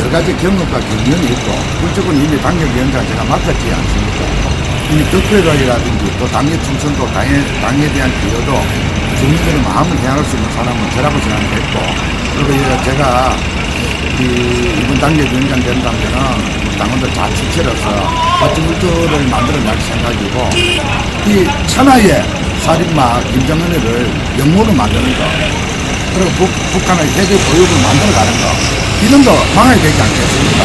여러 가지 경험과 경륜이 있고 물적은 이미 당협위원장 제가 맡았지 않습니까? 이미 덕후라든지 또 당의 충성도 당에, 당에 대한 기여도 주민들의 마음을 향할 수 있는 사람은 저라고 생각했고 그리고 제가 이, 이번 당협위원장 된다면은 당원들 자치체로서 멋진 물들을 만들어낼 생각이고 이 천하의 살인마 김정은이를 영모로 만드는 거 그리고 북, 북한의 해제 보육을 만들어가는 거 이런 거 막아야 되지 않겠습니까?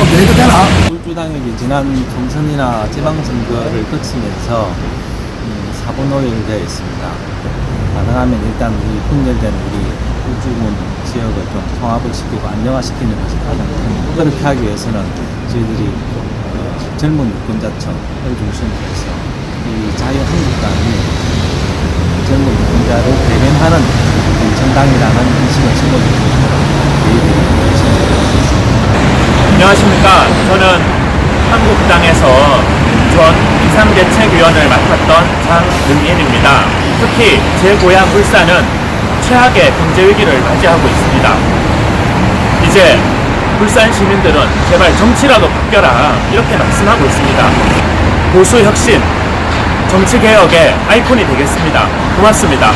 어, 내도 되나? 울주당역이 지난 총선이나 지방선거를 거치면서 음, 사고노예가 되어 있습니다. 가능하면 일단 우리 분열된 우리 울주군 지역을 좀 통합을 시키고 안정화시키는 것이 가장 큰 그렇게 하기 위해서는 저희들이 어, 젊은 유권자층을 중심으로 해서 이 자유한국당이 젊은 유권자를 대변하는 정당이라는 인식을 하겠습니다. 안녕하십니까. 저는 한국당에서 전 비상대책위원을 맡았던 장능인입니다. 특히 제 고향 울산은 최악의 경제위기를 맞이하고 있습니다. 이제 울산 시민들은 제발 정치라도 바뀌어라 이렇게 말씀하고 있습니다. 보수 혁신, 정치 개혁의 아이콘이 되겠습니다. 고맙습니다.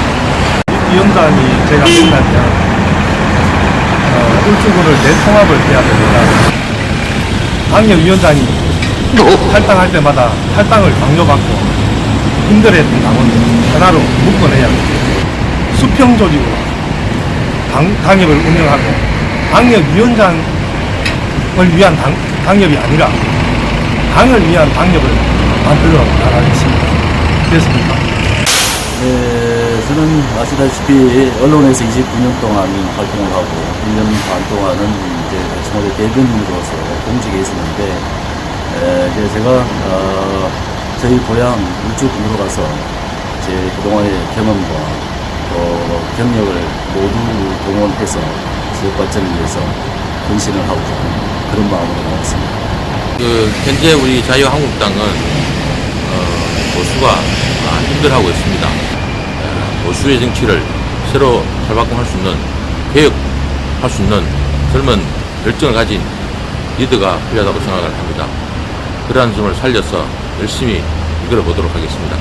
위원장이 제가 끝나면 어, 울주군을 대통합을 해야 됩니다. 당협위원장이 탈당할 때마다 탈당을 강요받고 힘들어했던 당원들 하나로 묶어내야 됩니다. 수평조직으로 당, 당협을 운영하고 당협위원장을 위한 당, 당협이 아니라 당을 위한 당협을 만들어 나가겠습니다. 됐습니까? 네, 저는 아시다시피 언론에서 29년 동안 활동을 하고 1년 반 동안은 이제 청와대 대변인으로서 공직에 있었는데 에, 이제 제가 어, 저희 고향 울주군으로 가서 제 그동안의 경험과 또 경력을 모두 동원해서 지역 발전을 위해서 헌신을 하고 싶은 그런 마음으로 나왔습니다. 그 현재 우리 자유한국당은 어, 보수가 아, 힘들어하고 있습니다. 에, 보수의 정치를 새로 탈바꿈할 수 있는 개혁할 수 있는 젊은 열정을 가진 리더가 필요하다고 생각을 합니다. 그러한 점을 살려서 열심히 이끌어 보도록 하겠습니다.